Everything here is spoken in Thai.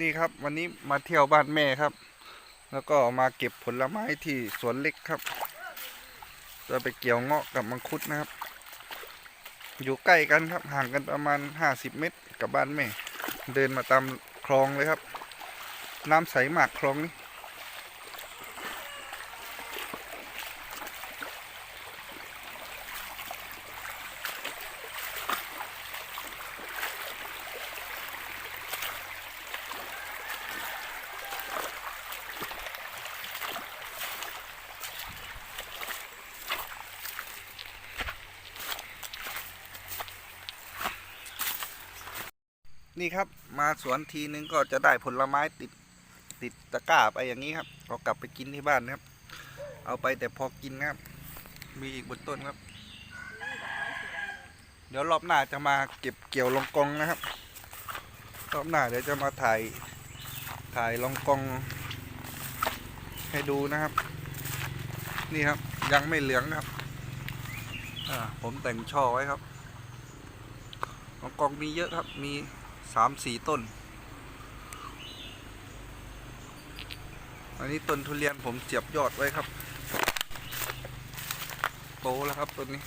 นี่ครับ วันนี้มาเที่ยวบ้านแม่ครับ แล้วก็มาเก็บผลไม้ที่สวนเล็กครับ จะไปเกี่ยวเงาะกับมังคุดนะครับ อยู่ใกล้กันครับ ห่างกันประมาณ 50 เมตรกับบ้านแม่ เดินมาตามคลองเลยครับ น้ำใสมากคลองนี้ นี่ครับมาสวนทีนึงก็จะได้ผลไม้ติดติดตะกร้าไปอย่างนี้ครับเอากลับไปกินที่บ้านนะครับ เอาไปแต่พอกินนะครับ มีอีกบนต้นครับ เดี๋ยวรอบหน้าจะมาเก็บเกี่ยวลองกองนะครับ รอบหน้าเดี๋ยวจะมาถ่ายถ่ายลองกอง ให้ดูนะครับ นี่ครับยังไม่เหลืองนะครับผมแต่งช่อไว้ครับลองกองมีเยอะครับ มี สามสี่ต้น อันนี้ต้นทุเรียนผมเจียบยอดไว้ครับ โตแล้วครับต้นนี้